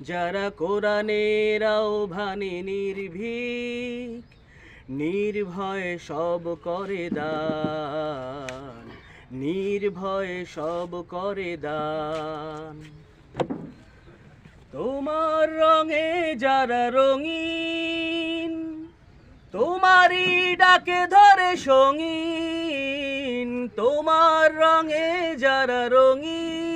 যারা কোরআনের আহ্বানে নির্ভীক, নির্ভয়ে সব করে দান, নির্ভয়ে সব করে দান। তোমার রঙে যারা রঙিন, তোমারই ডাকে ধরে সঙ্গীন। তোমার রঙে যারা রঙিন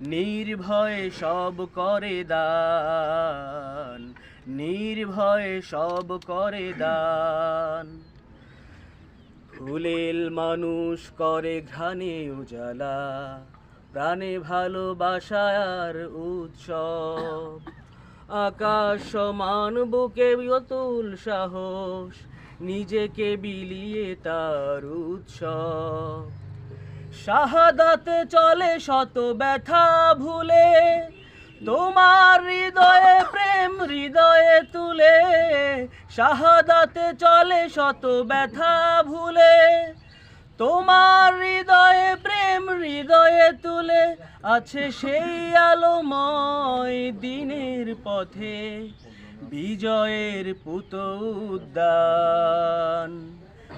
নির্ভয়ে সব করে দান, নির্ভয়ে সব করে দান। ফুলেল মানুষ করে ঘ্রাণে উজালা, প্রাণে ভালোবাসার উৎসব। আকাশ সমান বুকে অতুল সাহস, নিজেকে বিলিয়ে তার উৎসব। শাহাদাতে চলে শত ব্যথা ভুলে, তোমার হৃদয়ে প্রেম হৃদয়ে তুলে, শাহাদাতে চলে শত ব্যথা ভুলে, তোমার হৃদয়ে প্রেম হৃদয়ে তুলে, আছে সেই আলোময় দিনের পথে, বিজয়ের পুত উদ্যান।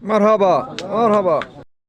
Merhaba, merhaba.